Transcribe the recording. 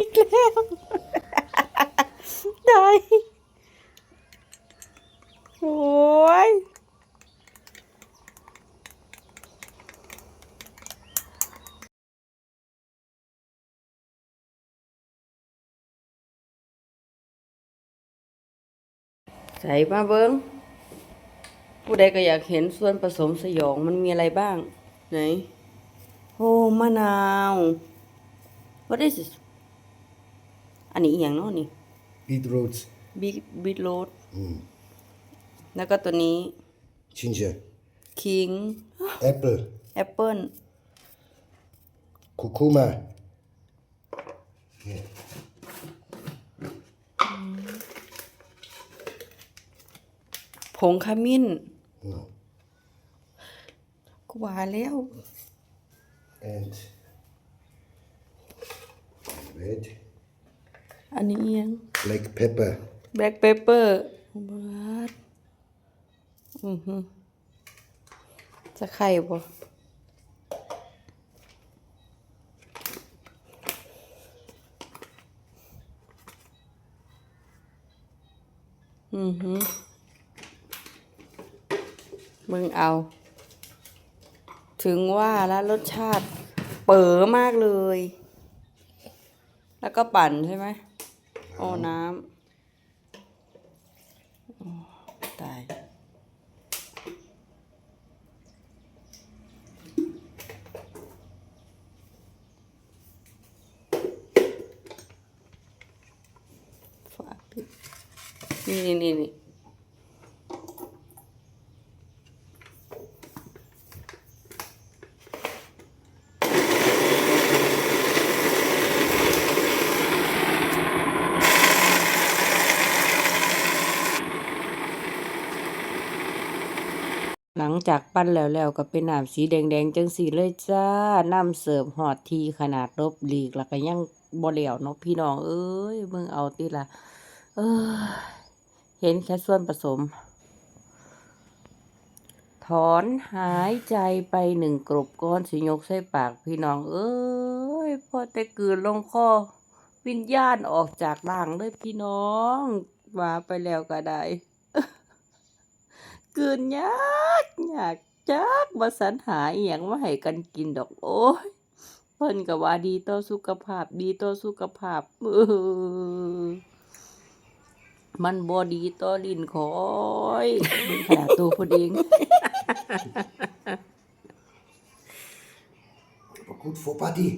อีกแล้วได้โอ้ยใส่มาเบิ้งผู้ใดก็อยากเห็นส่วนผสมสยองมันมีอะไรบ้าง ไหน โอ้มะนาว what is this อันนี้อหย่างเนาะนี่ beetroot, บิ๊กบิ๊กโรดแล้วก็ตัวนี้ ginger, คิง apple, แอปเปิล curcuma, ผงขมิ้น no, กูว่าแล้ว and red, อันนี้อิหยัง black pepper, แบล็กเปเปอร์บาดอือหือจะไข่บ่อือหือมึงเอา ถึงว่าแล้วรสชาติเป๋อมากเลย แล้วก็ปั่นใช่ไหม โอ้น้ำโอ้ตายฝาปิดนี่นี่นี่ หลังจากปั้นแล้วแล้วก็เป็นน้ำสีแดงๆจังสีเลยจ้าน้ำเสิร์ฟหอดทีขนาดรบหลีกแล้วก็ยังบ่เหลวเนาะพี่น้อง เอ้ยเบิ่งเอาติละเออเห็นแค่ส่วนผสม ถอนหายใจไปหนึ่งกรบก้อนสิยกใส่ปากพี่น้อง เอ้ยพอแต่กลืนลงคอวิญญาณออกจากร่างเลยพี่น้อง มาไปแล้วก็ได้ กินยากยากจักบ่สรรหาอีหยังมาให้กันกินดอกโอ้ยเพิ่นก็ว่าดีต่อสุขภาพ ดีต่อสุขภาพเออมันบ่ดีต่อลิ้นคอยเป็นขนาดตัวพิ่นเอง but good for body.